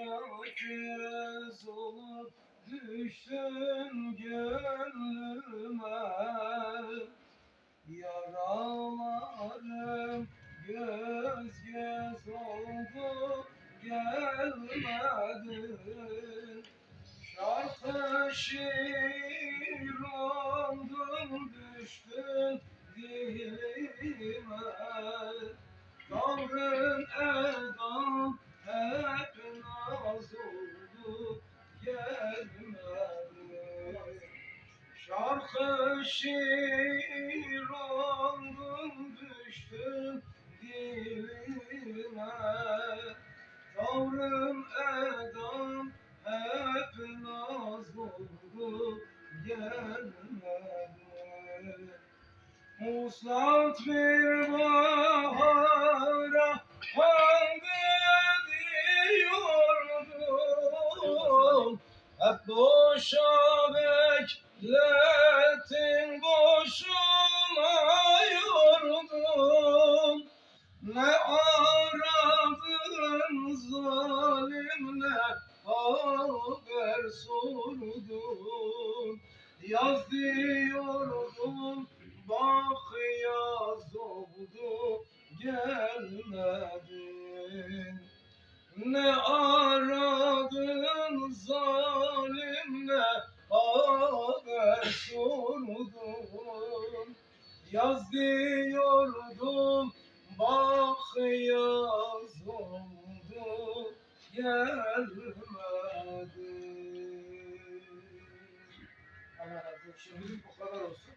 öküz olup düştün gönlüme. Yaralarım göz göz oldu gelmedin Şarkı şiir Şarkı şiir oldun düştün dilime Tavrın edan hep naz oldu gelmedi Muslat bir bahara hangi diyordum Hep boşa beklettin boşuna yordum Ne aradın zalimle? Haber sordun. Yaz bak yaz oldu gelmedin. Ne aradın zalimle? Haber Yaz diyordum bak yaz gelmedi. Allah razı olsun. Bugün bu kadar olsun.